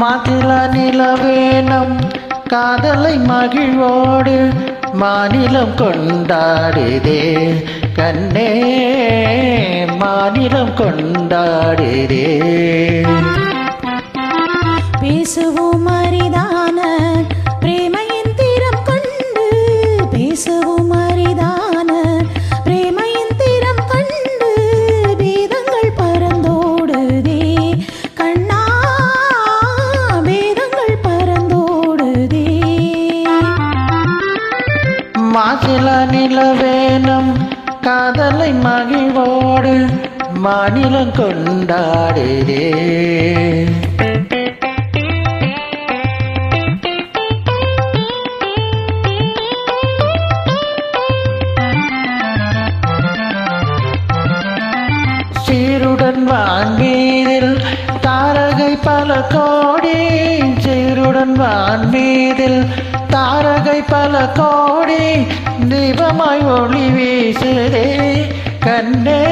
மாத்தில நிலவேனம் காதலை மகிழ்வோடு மாநிலம் கொண்டாடுதே. கண்ணே மாநிலம் கொண்டாடுதே. பேசுவோமா மாசில நிலவேனம் காதலை மகிழ்வோடு மாநிலம் கொண்டாடுதே சீருடன் வான்மீதில் தாரகை பல கோடி சீருடன் வான்மீதில் தாரகை பல கோடி தீபமாய் ஒளி வீசுதே. கண்ணே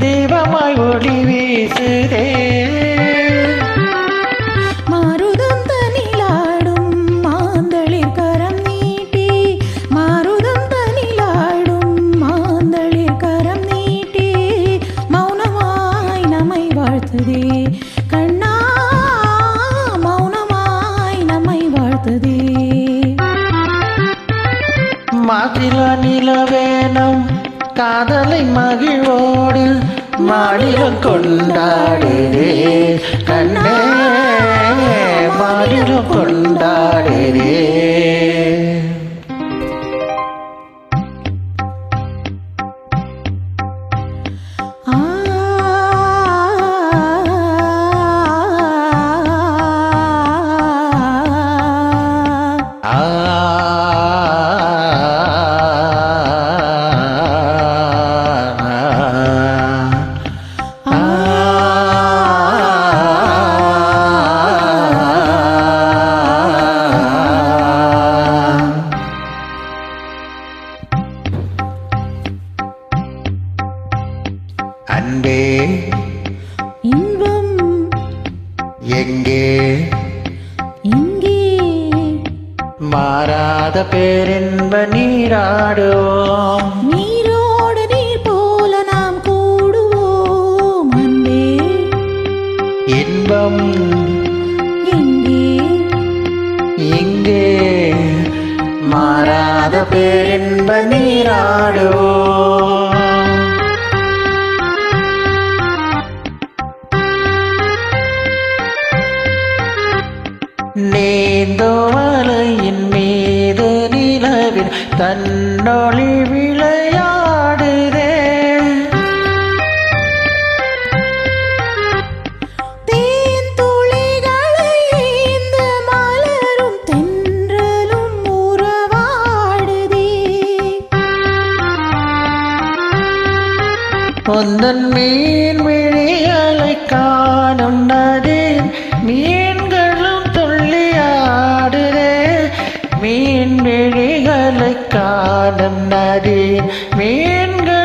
தீபமாய் ஒளி வீசுதே. மாசில நிலவேனம் காதலை மகிழ்வோடு மாநிலம் கொண்டாடுதே கண்ணே மாநிலம் கொண்டாடுதே அன்பே இன்பம். எங்கே? இங்கே. மாறாத பேரின்ப நீராடுவோம். நீரோடு நீர் போல நாம் கூடுவோம். அன்பே. இன்பம். எங்கே? இங்கே. மாறாத பேரின்ப நீராடுவோம். தன்னொளி விளையாடுதே. தேன் துளிகளை ஏந்த மலரும் தென்றலும் உறவாடுதே. பொந்தன் மீன் விழிகளை காணும் நதி மீன்களும் மழைக்காலம் நதி மீன்கள்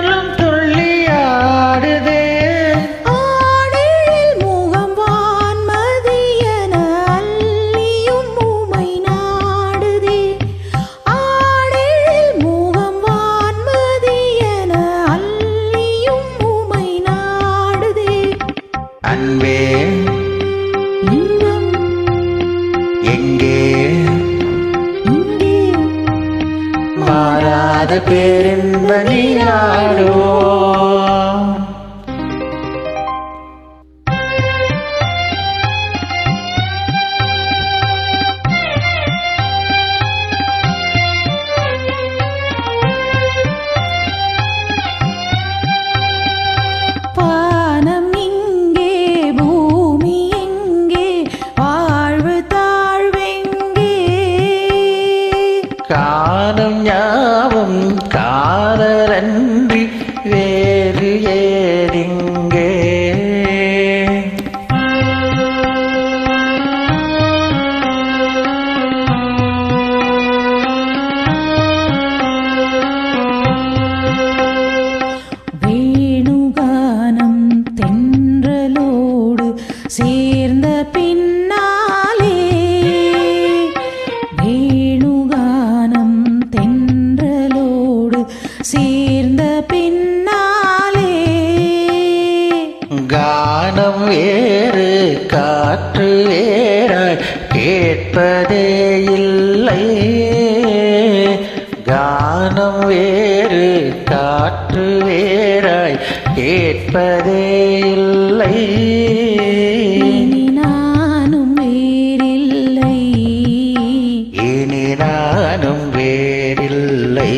பேரின்ப நீராடுவோம் கானம் வேறு காற்று வேறாய் கேட்பதே இல்லை. கானம் வேறு காற்று வேறாய் கேட்பதே இல்லை. நானும் வேறில்லை.